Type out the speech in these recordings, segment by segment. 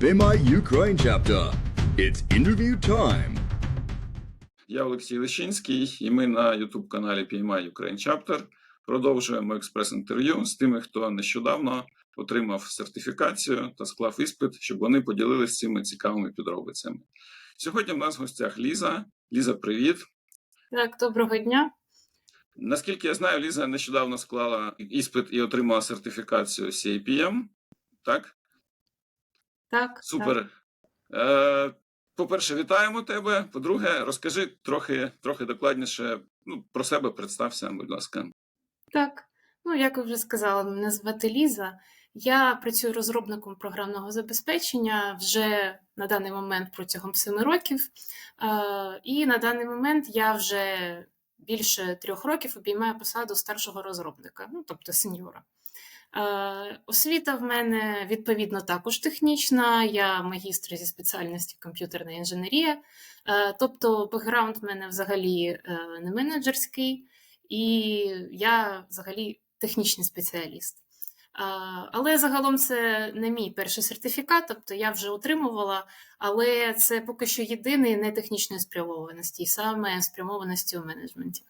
BMI Ukraine chapter. It's interview time. Я Олексій Лещинський, і ми на youtube каналі PMI Ukraine Chapter продовжуємо експрес-інтерв'ю з тими, хто нещодавно отримав сертифікацію та склав іспит, щоб вони поділилися цими цікавими підробицями. Сьогодні в нас в гостях Ліза. Ліза, привіт. Так, доброго дня. Наскільки я знаю, Ліза нещодавно склала іспит і отримала сертифікацію CAPM. Так? Так, Супер. Е, по-перше, вітаємо тебе. По-друге, розкажи трохи, трохи докладніше ну, про себе, представся, будь ласка. Так. Ну, як ви вже сказала, мене звати Ліза. Я працюю розробником програмного забезпечення вже на даний момент протягом семи років. Е, І на даний момент я вже більше трьох років обіймаю посаду старшого розробника, ну тобто сеньора. Е, Освіта в мене відповідно також технічна. Я магістр зі спеціальності комп'ютерна інженерія. Е, Тобто, бекграунд в мене взагалі е, не менеджерський, і я взагалі технічний спеціаліст. Але загалом це не мій перший сертифікат, тобто я вже отримувала, але це поки що єдиний не технічної спрямованості, саме спрямованості у менеджменті.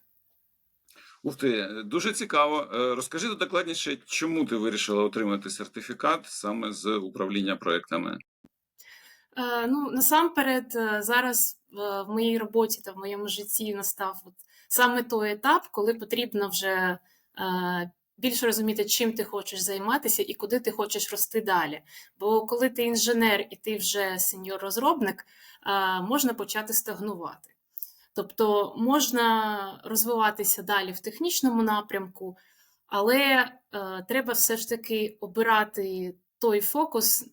Ух ти, дуже цікаво. Е, Розкажи докладніше, чому ти вирішила отримати сертифікат саме з управління проектами? Е, Ну, насамперед, е, зараз в моїй роботі та в моєму житті настав от саме той етап, коли потрібно вже більше розуміти, чим ти хочеш займатися і куди ти хочеш рости далі. Бо коли ти інженер і ти вже сеньор-розробник, можна почати стагнувати. Тобто можна розвиватися далі в технічному напрямку, але е, треба все ж таки обирати той фокус,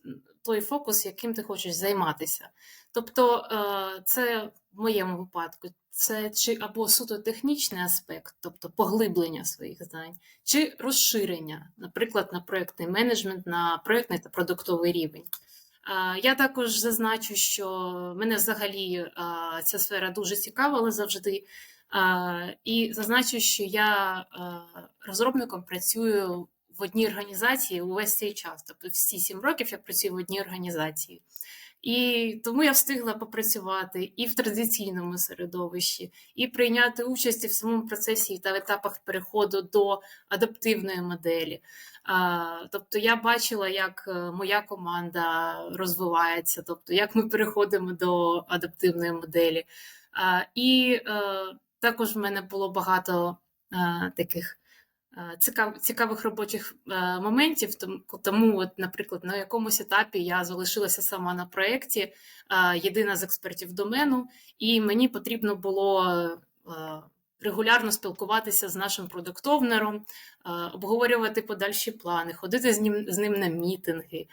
той фокус, яким ти хочеш займатися. Тобто, е, це в моєму випадку це чи або суто технічний аспект, тобто поглиблення своїх знань, чи розширення, наприклад, на проєктний менеджмент, на проєктний та продуктовий рівень. Я також зазначу, що мене взагалі ця сфера дуже цікавила завжди. І зазначу, що я розробником працюю в одній організації увесь цей час. Тобто всі сім років я працюю в одній організації. І тому я встигла попрацювати і в традиційному середовищі, і прийняти участь в самому процесі та в етапах переходу до адаптивної моделі. А, Тобто я бачила, як е, моя команда розвивається, тобто як ми переходимо до адаптивної моделі. А, І е, також в мене було багато е, таких цікав, цікавих робочих е, моментів. Тому, тому, от, наприклад, на якомусь етапі я залишилася сама на проєкті, е, єдина з експертів домену, і мені потрібно було. Е, Регулярно спілкуватися з нашим продуктовнером, е, обговорювати подальші плани, ходити з ним з ним на мітинги,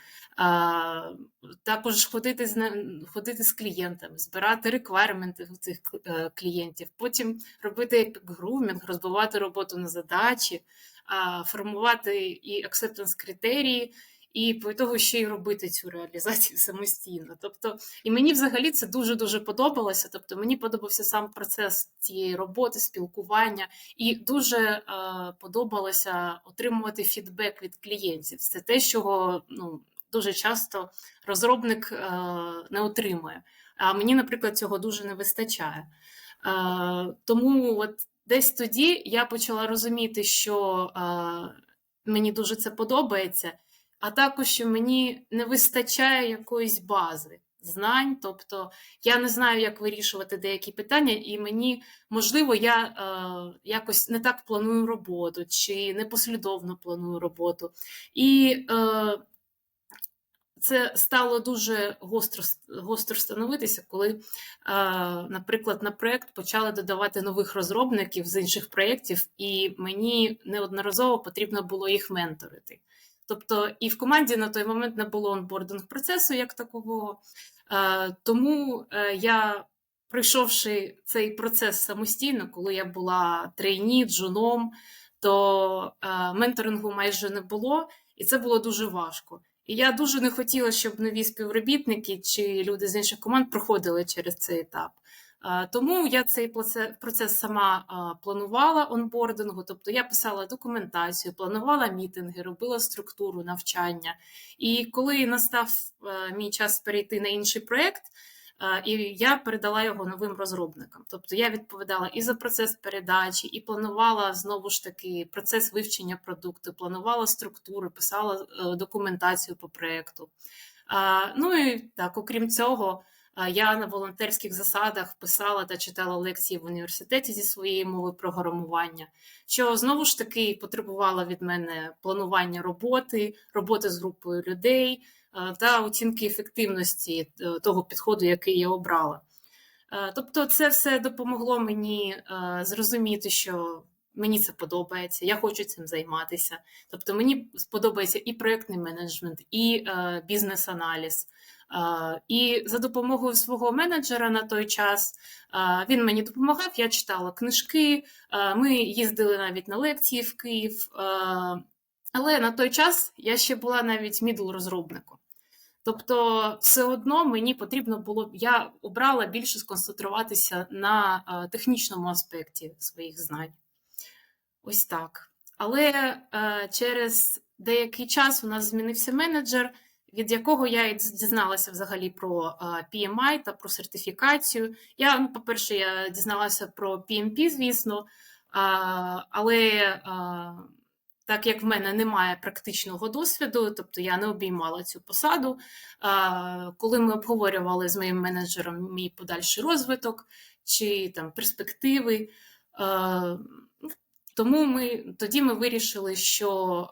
також ходити з ходити з клієнтами, збирати реквайрменти цих е, клієнтів, потім робити грумінг, розбивати роботу на задачі, формувати і acceptance критерії, і по того ще й робити цю реалізацію самостійно. Тобто, і мені взагалі це дуже дуже подобалося. Тобто, мені подобався сам процес цієї роботи, спілкування, і дуже е, подобалося отримувати фідбек від клієнтів. Це те, чого ну, дуже часто розробник е, не отримує. А мені, наприклад, цього дуже не вистачає. Е, тому от десь тоді я почала розуміти, що е, мені дуже це подобається, а також мені не вистачає якоїсь бази. Знань, тобто я не знаю, як вирішувати деякі питання, і мені можливо, я е, якось не так планую роботу, чи непослідовно планую роботу. І е, це стало дуже гостро, гостро становитися, коли, е, наприклад, на проєкт почали додавати нових розробників з інших проєктів, і мені неодноразово потрібно було їх менторити. Тобто, і в команді на той момент не було онбординг процесу як такового. Е, Тому е, я, пройшовши цей процес самостійно, коли я була трейні, джуном, то е, менторингу майже не було, і це було дуже важко. І я дуже не хотіла, щоб нові співробітники чи люди з інших команд проходили через цей етап. Е, Тому я цей проце- процес сама е, планувала онбордингу, тобто я писала документацію, планувала мітинги, робила структуру навчання. І коли настав е, мій час перейти на інший проєкт, і я передала його новим розробникам. Тобто я відповідала і за процес передачі, і планувала знову ж таки процес вивчення продукту, планувала структури, писала документацію по проєкту. Ну і так, окрім цього, я на волонтерських засадах писала та читала лекції в університеті зі своєї мови програмування, що знову ж таки потребувало від мене планування роботи, роботи з групою людей та оцінки ефективності е, того підходу, який я обрала. Е, Тобто, це все допомогло мені е, зрозуміти, що мені це подобається, я хочу цим займатися. Тобто мені сподобається і проєктний менеджмент, і е, бізнес-аналіз. І за допомогою свого менеджера на той час він мені допомагав, я читала книжки, ми їздили навіть на лекції в Київ. Але на той час я ще була навіть мідл розробником. Тобто, все одно мені потрібно було, я обрала більше сконцентруватися на технічному аспекті своїх знань. Ось так. Але через деякий час у нас змінився менеджер, від якого я і дізналася взагалі про е, PMI та про сертифікацію. Я, ну, по-перше, я дізналася про PMP, звісно, але так як в мене немає практичного досвіду, тобто я не обіймала цю посаду. Коли ми обговорювали з моїм менеджером мій подальший розвиток чи там перспективи. е, тому ми тоді ми вирішили, що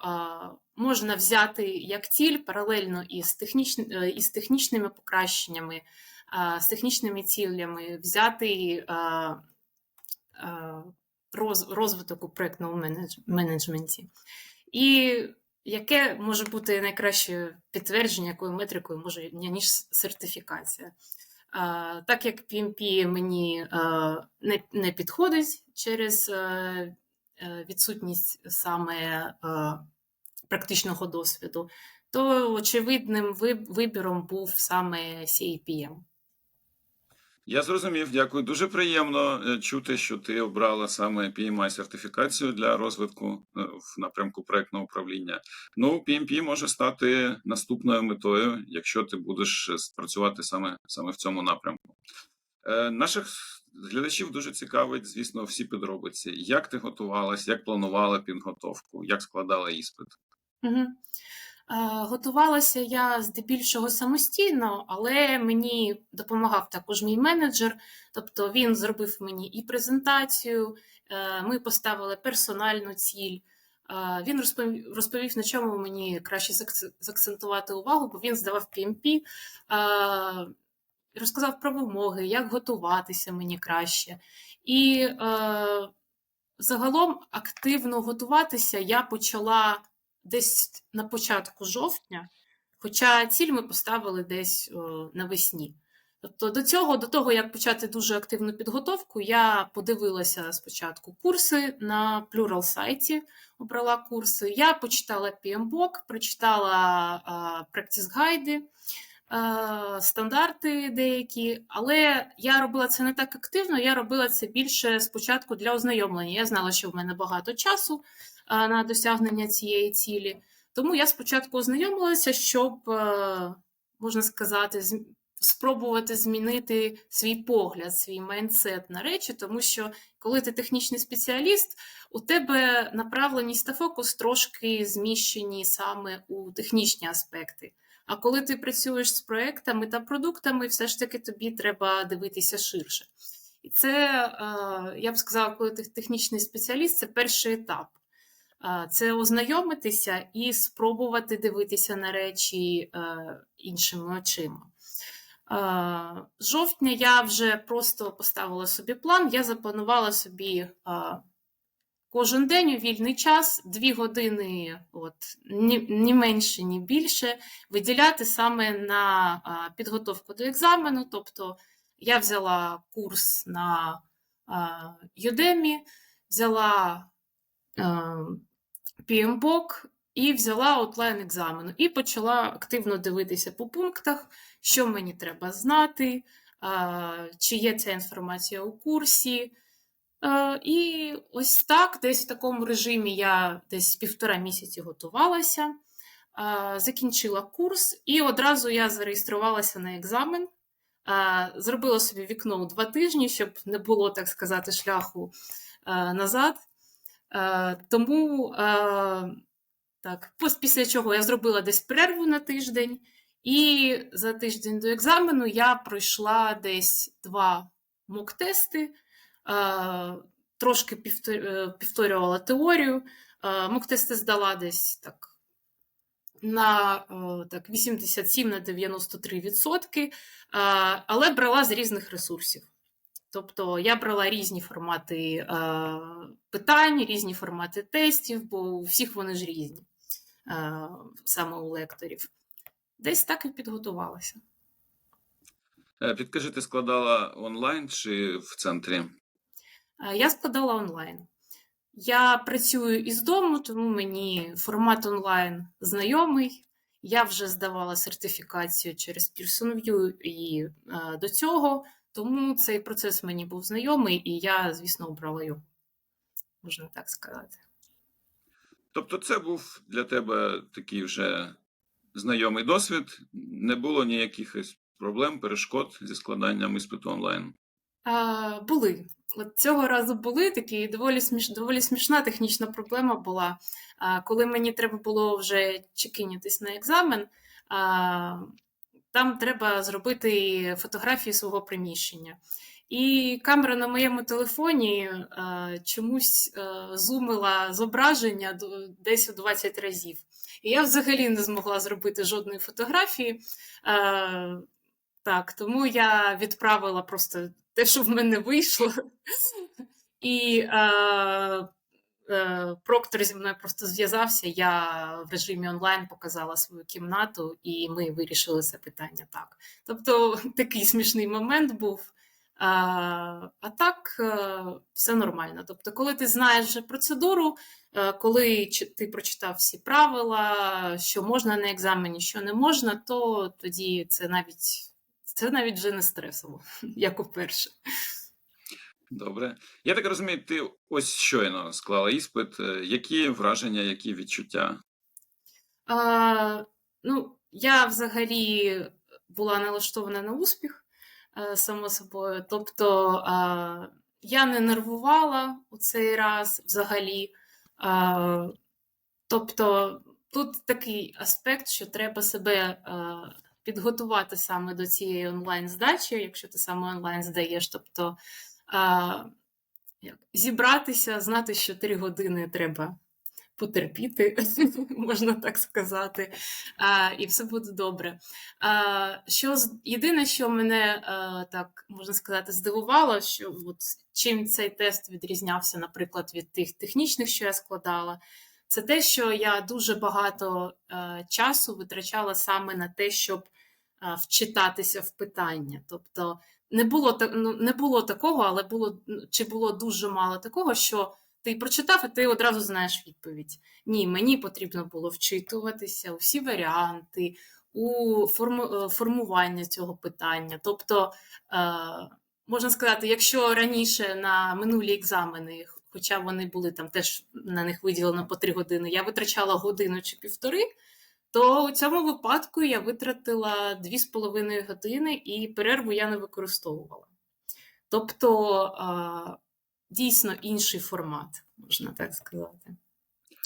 можна взяти як ціль паралельно із, техніч, е, із технічними покращеннями, з технічними цілями взяти розвиток у проєктному менедж, менеджменті. І яке може бути найкраще підтвердження, якою метрикою може ніж сертифікація? Так як PMP мені не, підходить через. Е, відсутність саме е, практичного досвіду, то очевидним вибіром був саме CAPM. Я зрозумів, дякую. Дуже приємно е, чути, що ти обрала саме PMI сертифікацію для розвитку в напрямку проектного управління. Ну, PMP може стати наступною метою, якщо ти будеш працювати саме, саме в цьому напрямку. Наших глядачів дуже цікавить, звісно, всі підробиці. Як ти готувалась, як планувала підготовку, як складала іспит? Угу. Готувалася я здебільшого самостійно, але мені допомагав також мій менеджер. Тобто він зробив мені і презентацію, е, ми поставили персональну ціль. Він розповів, на чому мені краще закцентувати увагу, бо він здавав PMP розказав про вимоги, як готуватися мені краще. І е, загалом активно готуватися я почала десь на початку жовтня, хоча ціль ми поставили десь навесні. Тобто до цього, до того, як почати дуже активну підготовку, я подивилася спочатку курси на Plural сайті, обрала курси. Я почитала PMBOK, прочитала а, практис гайди. Е, стандарти деякі, але я робила це не так активно, я робила це більше спочатку для ознайомлення. Я знала, що в мене багато часу на досягнення цієї цілі. Тому я спочатку ознайомилася, щоб, е, можна сказати, спробувати змінити свій погляд, свій майндсет на речі, тому що коли ти технічний спеціаліст, у тебе направленість та фокус трошки зміщені саме у технічні аспекти. А коли ти працюєш з проектами та продуктами, все ж таки тобі треба дивитися ширше. І це, е, я б сказала, коли ти технічний спеціаліст, це перший етап. Е, це ознайомитися і спробувати дивитися на речі е, іншими очима. З жовтня я вже просто поставила собі план, я запланувала собі Кожен день у вільний час, дві години, от, ні, ні менше, ні більше, виділяти саме на підготовку до екзамену. Тобто я взяла курс на Udemy, взяла PMBOK і взяла отлайн екзамену. І почала активно дивитися по пунктах, що мені треба знати, чи є ця інформація у курсі. Е, І ось так, десь в такому режимі я десь півтора місяці готувалася, закінчила курс, і одразу я зареєструвалася на екзамен. Зробила собі вікно у два тижні, щоб не було, так сказати, шляху е, назад. Е, Тому е, так, після чого я зробила десь перерву на тиждень, і за тиждень до екзамену я пройшла десь два мок-тести, е, трошки е, повторювала теорію. Е, Мок-тести здала десь так на так, 87 на 93 відсотки, е, але брала з різних ресурсів. Тобто я брала різні формати питань, різні формати тестів, бо у всіх вони ж різні, саме у лекторів. Десь так і підготувалася. Е, Підкажи, ти складала онлайн чи в центрі? Е, Я складала онлайн. Я працюю із дому, тому мені формат онлайн знайомий. Я вже здавала сертифікацію через Pearson View і е, до цього, тому цей процес мені був знайомий, і я, звісно, обрала його, можна так сказати. Тобто, це був для тебе такий вже знайомий досвід, не було ніяких проблем, перешкод зі складанням іспиту онлайн. А, були. От цього разу були такі доволі сміш... доволі смішна технічна проблема була. А, коли мені треба було вже чекинятись на екзамен, а, там треба зробити фотографії свого приміщення. І камера на моєму телефоні а, чомусь а, зумила зображення десь у 20 разів. І я взагалі не змогла зробити жодної фотографії. А, так, тому я відправила просто те, що в мене вийшло. І е, е, проктор зі мною просто зв'язався. Я в режимі онлайн показала свою кімнату, і ми вирішили це питання так. Тобто такий смішний момент був. А, а так, е, все нормально. Тобто, коли ти знаєш вже процедуру, е, коли ти прочитав всі правила, що можна на екзамені, що не можна, то тоді це навіть це навіть вже не стресово, як уперше. Добре. Я так розумію, ти ось щойно склала іспит. Е, Які враження, які відчуття? А, ну, я взагалі була налаштована на успіх, е, само собою. Тобто а, я не нервувала у цей раз взагалі. А, тобто тут такий аспект, що треба себе а, підготувати саме до цієї онлайн-здачі, якщо ти саме онлайн здаєш. Тобто а, як, зібратися, знати, що три години треба потерпіти, можна так сказати, а, і все буде добре. А, що, єдине, що мене а, так можна сказати, здивувало, що от, чим цей тест відрізнявся, наприклад, від тих технічних, що я складала, це те, що я дуже багато е, часу витрачала саме на те, щоб вчитатися в питання. Тобто не було, ну, не було такого, але було ну, чи було дуже мало такого, що ти прочитав, і ти одразу знаєш відповідь. Ні, мені потрібно було вчитуватися у всі варіанти, у форму, е, формування цього питання. Тобто, е, можна сказати, якщо раніше на минулі екзамени, хоча вони були там теж на них виділено по три години, я витрачала годину чи півтори, то у цьому випадку я витратила дві з половиною години і перерву я не використовувала. Тобто, а, дійсно інший формат, можна так сказати.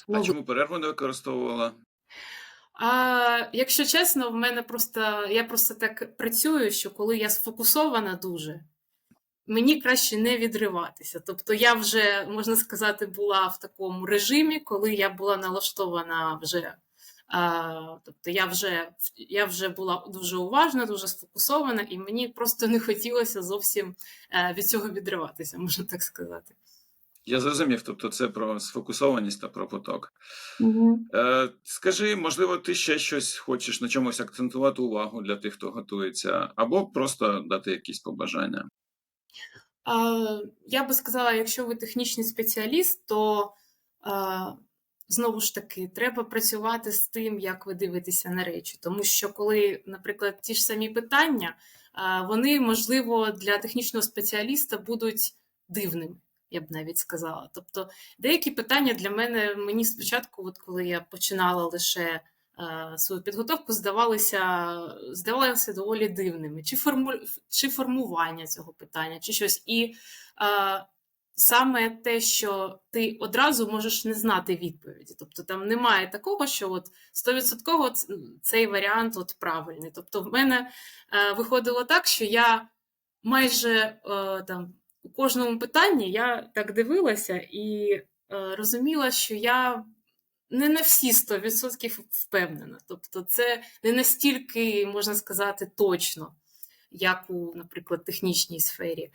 А Ну, чому перерву не використовувала? а, якщо чесно, в мене просто я просто так працюю, що коли я сфокусована дуже, мені краще не відриватися. Тобто я вже, можна сказати, була в такому режимі, коли я була налаштована вже. А, тобто я вже, я вже була дуже уважна, дуже сфокусована, і мені просто не хотілося зовсім е, від цього відриватися, можна так сказати. Я зрозумів, тобто це про сфокусованість та про поток. Е, скажи, можливо, ти ще щось хочеш на чомусь акцентувати увагу для тих, хто готується, або просто дати якісь побажання. Я би сказала, якщо ви технічний спеціаліст, то знову ж таки, треба працювати з тим, як ви дивитеся на речі. Тому що, коли, наприклад, ті ж самі питання, вони, можливо, для технічного спеціаліста будуть дивними, я б навіть сказала. Тобто, деякі питання для мене мені спочатку, от коли я починала лише е, свою підготовку, здавалися, здавалися доволі дивними. Чи, форму, чи формування цього питання, чи щось. І е, саме те, що ти одразу можеш не знати відповіді. Тобто там немає такого, що от 100% цей варіант от правильний. Тобто, в мене е, виходило так, що я майже е, там у кожному питанні я так дивилася і е, розуміла, що я не на всі 100% впевнена. Тобто, це не настільки, можна сказати, точно, як у, наприклад, технічній сфері.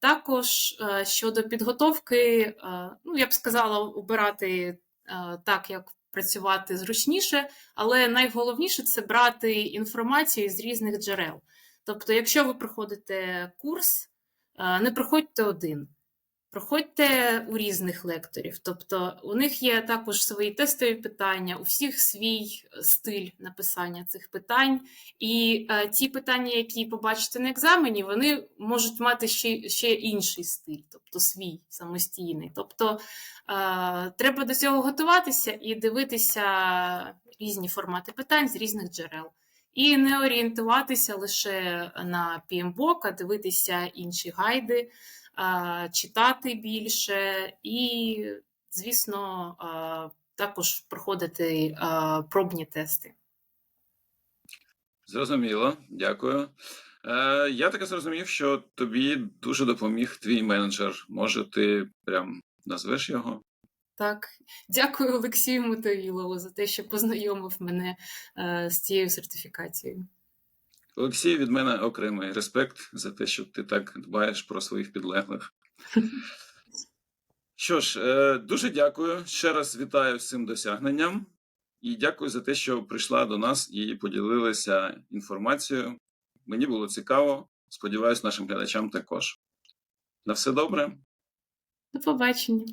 Також е, щодо підготовки, е, ну, я б сказала, обирати е, так, як працювати зручніше, але найголовніше це брати інформацію з різних джерел. Тобто, якщо ви проходите курс, не проходьте один. Проходьте у різних лекторів. Тобто у них є також свої тестові питання, у всіх свій стиль написання цих питань. І е, ті питання, які побачите на екзамені, вони можуть мати ще, ще інший стиль, тобто свій самостійний. Тобто е, треба до цього готуватися і дивитися різні формати питань з різних джерел. І не орієнтуватися лише на PMBOK, а дивитися інші гайди, читати більше і, звісно, також проходити пробні тести. Зрозуміло, дякую. Е, я таке зрозумів, що тобі дуже допоміг твій менеджер. Може, ти прям назвеш його? Так, дякую Олексію Мотовілову за те, що познайомив мене е, з цією сертифікацією. Олексій, від мене окремий респект за те, що ти так дбаєш про своїх підлеглих. Що ж, е, дуже дякую. Ще раз вітаю з цим досягненням і дякую за те, що прийшла до нас і поділилася інформацією. Мені було цікаво. Сподіваюсь, нашим глядачам також. На все добре. До побачення.